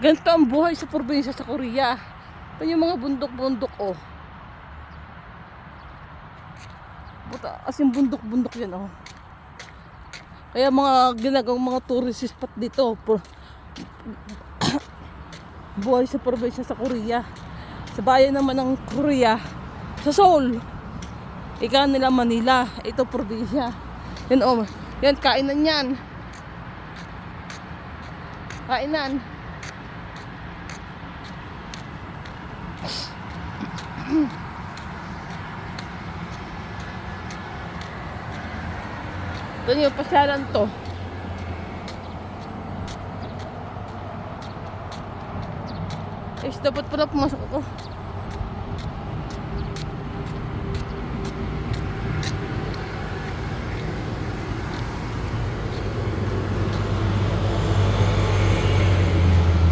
Ganito ang buhay sa probinsya sa Korea. Ito yung mga bundok-bundok, oh. Buta, as in bundok-bundok yan, oh. Kaya mga ginagawang mga tourist spot dito. Pro- buhay sa probinsya sa Korea. Sa bayan naman ng Korea, sa Seoul. Ika nila Manila. Ito probinsya. Yan, oh. Yan, kainan yan. Kainan. Ito yung pasyalan to. Eh, dapat pala pumasok ako.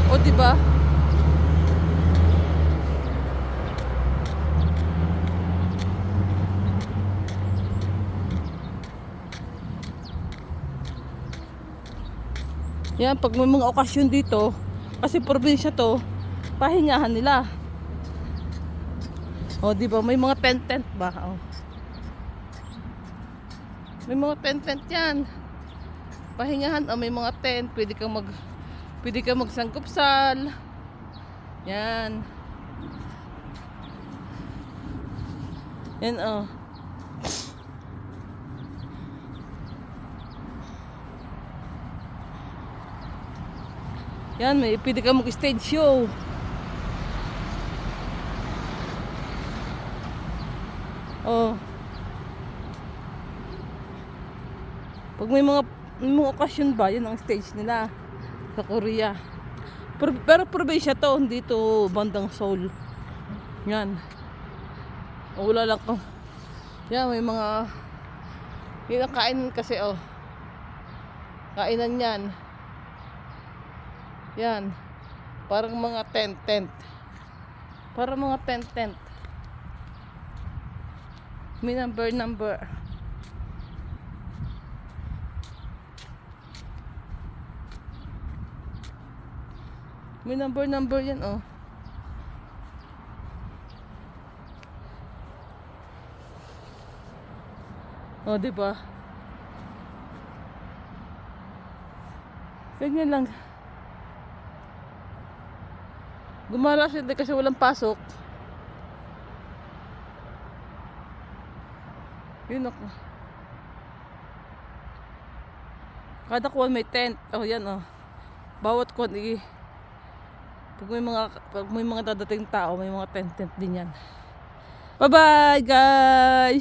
O, di ba? Yan, pag may mga okasyon dito, kasi probinsya to, pahingahan nila. O, di ba? May mga tent-tent ba? O. May mga tent-tent yan. Pahingahan, o may mga tent. Pwede kang mag, pwede kang magsangkupsal. Yan. Yan, o. Yan, may pwede ka mag-stage show. Oh. Pag may mga may mga okasyon ba, yun ang stage nila sa Korea. Pero, pero probinsya to, hindi bandang Seoul. Yan. O, wala lang ko. Yan, may mga yun ang kainan kasi oh. Kainan yan. Yan. Parang mga tent-tent. Parang mga tent-tent. May number number. May number number yan oh. Oh, di ba? Ganyan lang. Gumala sila kasi walang pasok. Yun ako. Kada kuwan may tent. Oh, yan oh. Bawat kuwan i pag may mga pag may mga dadating tao, may mga tent tent din yan. Bye-bye, guys.